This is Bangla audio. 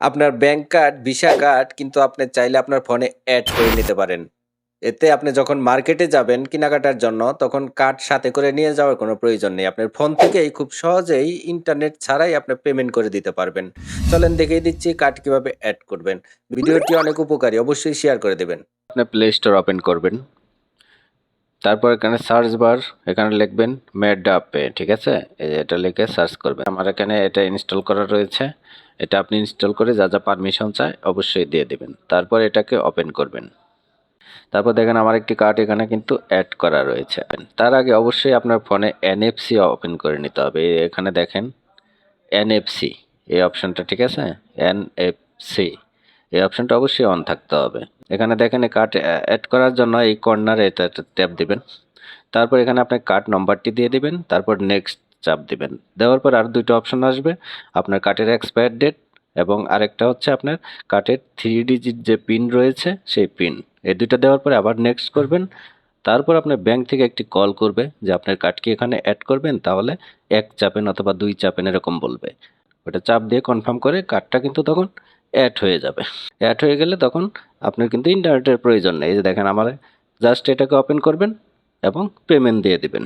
আপনার ব্যাংক কার্ড, ভিসা কার্ড কিন্তু আপনি চাইলে আপনার ফোনে অ্যাড করে নিতে পারেন। এতে আপনি যখন মার্কেটে যাবেন কেনাকাটার জন্য তখন কার্ড সাথে করে নিয়ে যাওয়ার কোনো প্রয়োজন নেই। আপনার ফোন থেকেই খুব সহজেই ইন্টারনেট ছাড়াই আপনি পেমেন্ট করে দিতে পারবেন। চলেন দেখিয়ে দিচ্ছি কার্ড কীভাবে অ্যাড করবেন। ভিডিওটি অনেক উপকারী অবশ্যই শেয়ার করে দেবেন। আপনি প্লে স্টোর ওপেন করবেন। তারপর এখানে সার্চ বার এখানে লিখবেন মেডআপে ঠিক আছে? এটা লিখে সার্চ করবেন। আমার এখানে এটা ইনস্টল করা রয়েছে। এটা আপনি ইনস্টল করে যা, যা পারমিশন চায় অবশ্যই দিয়ে দেবেন তারপর এটাকে ওপেন করবেন। তারপর দেখেন আমার একটি কার্ড এখানে কিন্তু অ্যাড করা রয়েছে। তার আগে অবশ্যই আপনার ফোনে এনএফসি ওপেন করে নিতে হবে। এখানে দেখেন এনএফসি এই অপশনটা ঠিক আছে? এনএফসি এই অপশনটা অবশ্যই অন থাকতে হবে। এখানে দেখেন এই কার্ড অ্যাড করার জন্য এই কর্নারে এটা ট্যাপ দিবেন। তারপর এখানে আপনার কার্ড নম্বরটি দিয়ে দিবেন। তারপর নেক্সট চাপ দিবেন। দেওয়ার পর আর দুটো অপশন আসবে। আপনার কার্ডের এক্সপায়ার ডেট এবং আরেকটা হচ্ছে আপনার কার্ডের থ্রি ডিজিট যে পিন রয়েছে, সেই পিন। এই দুইটা দেওয়ার পরে আবার নেক্সট করবেন। তারপর আপনার ব্যাংক থেকে একটি কল করবে যে আপনার কার্ড কি এখানে অ্যাড করবেন, তাহলে এক চাপেন অথবা দুই চাপেন এরকম বলবে। ওটা চাপ দিয়ে কনফার্ম করে কার্ডটা কিন্তু তখন অ্যাড হয়ে যাবে। অ্যাড হয়ে গেলে তখন আপনার কিন্তু ইন্টারনেটের প্রয়োজন নেই। এই যে দেখেন আমার জাস্ট এটাকে ওপেন করবেন এবং পেমেন্ট দিয়ে দিবেন।